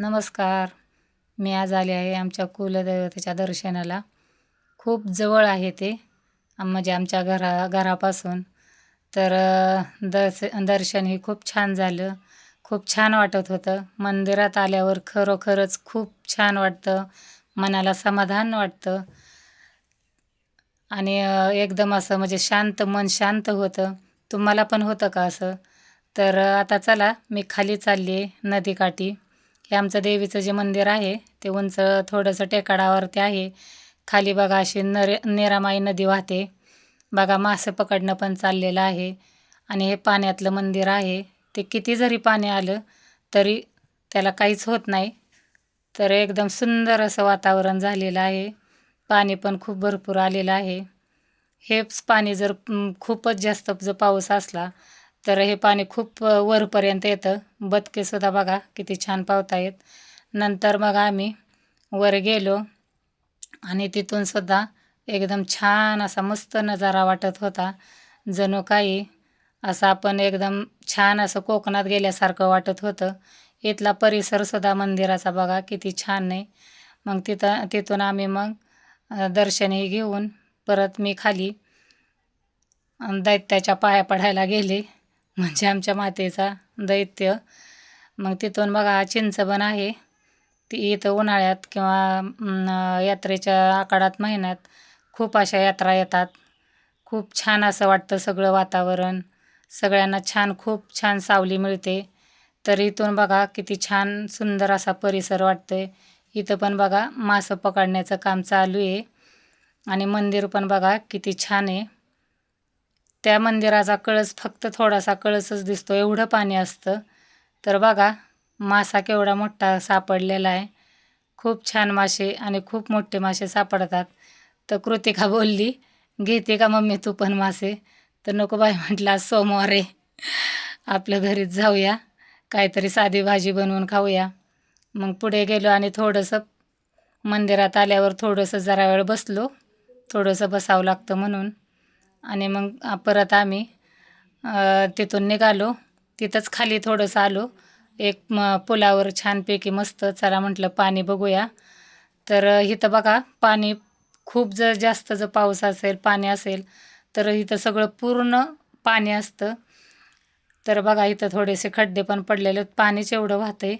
नमस्कार. मी आज आले आहे आमच्या कुलदैवतेच्या दर्शनाला. खूप जवळ आहे ते म्हणजे आमच्या घरा घरापासून. तर दर्श दर्शन हे खूप छान झालं. खूप छान वाटत होतं. मंदिरात आल्यावर खरोखरच खूप छान वाटतं. मनाला समाधान वाटतं. आणि एकदम असं म्हणजे शांत मन शांत होतं. तुम्हाला पण होतं का असं? तर आता चला मी खाली चालली आहे नदीकाठी. हे आमचं देवीचं जे मंदिर आहे ते उंच थोडंसं टेकाडावरती आहे. खाली बघा अशी नरे निरामाई नदी वाहते. बघा मासे पकडणं पण चाललेलं आहे. आणि हे पाण्यातलं मंदिर आहे. ते किती जरी पाणी आलं तरी त्याला काहीच होत नाही. तर एकदम सुंदर असं वातावरण झालेलं आहे. पाणी पण खूप भरपूर आलेलं आहे. हेच पाणी जर खूपच जास्त जर पाऊस असला तर हे पाणी खूप वरपर्यंत येतं. बदकेसुद्धा बघा किती छान पावतायत. नंतर मग आम्ही वर गेलो आणि तिथूनसुद्धा एकदम छान असा मस्त नजारा वाटत होता. जणू काही असं आपण एकदम छान असं कोकणात गेल्यासारखं वाटत होतं. इथला परिसरसुद्धा मंदिराचा बघा किती छान आहे. मग तिथं तिथून आम्ही मग दर्शनही घेऊन परत मी खाली दैत्याच्या पाया पडायला गेले. म्हणजे आमच्या मातेचा दैत्य. मग तिथून बघा हा चिंचबन आहे. ती इथं उन्हाळ्यात किंवा यात्रेच्या आकाडात महिन्यात खूप अशा यात्रा येतात. खूप छान असं वाटतं सगळं वातावरण. सगळ्यांना छान खूप छान सावली मिळते. तर इथून बघा किती छान सुंदर असा परिसर वाटतो आहे इथं पण बघा मासं पकडण्याचं काम चालू आहे. आणि मंदिर पण बघा किती छान आहे. त्या मंदिराचा कळस फक्त थोडासा कळसच दिसतो एवढं पाणी असतं. तर बघा मासा केवढा मोठा सापडलेला आहे. खूप छान मासे आणि खूप मोठे मासे सापडतात. तर कृतिका बोलली घेते का मम्मी तू पण मासे? तर नको बाई म्हटलं आज सोमवार आहे. आपल्या घरीच जाऊया. काहीतरी साधी भाजी बनवून खाऊया. मग पुढे गेलो आणि थोडंसं मंदिरात आल्यावर थोडंसं जरा वेळ बसलो. थोडंसं बसावं लागतं म्हणून. आणि मग परत आम्ही तिथून निघालो. तिथंच खाली थोडंसं आलो. एक म पुलावर छानपैकी मस्त चला म्हटलं पाणी बघूया. तर इथं बघा पाणी खूप जर जास्त जर पाऊस असेल पाणी असेल तर इथं सगळं पूर्ण पाणी असतं. तर बघा इथं थोडेसे खड्डे पण पडलेले पाणीच एवढं वाहतंय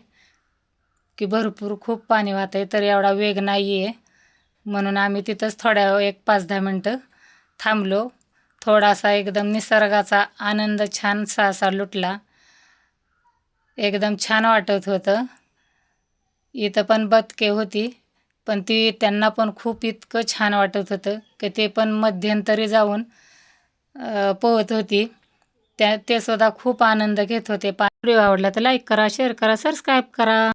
की भरपूर खूप पाणी वाहतंय तर एवढा वेग नाही आहे म्हणून आम्ही तिथंच थोड्या एक पाच दहा मिनटं थांबलो. थोडासा एकदम निसर्गाचा आनंद छानसा असा लुटला. एकदम छान वाटत होतं. इथं पण बदके होती पण ती त्यांना पण खूप इतकं छान वाटत होतं की ते पण मध्यंतरी जाऊन पोहत होती. त्या ते सुद्धा खूप आनंद घेत होते. पा आवडला तर लाईक करा शेअर करा सबस्क्राईब करा.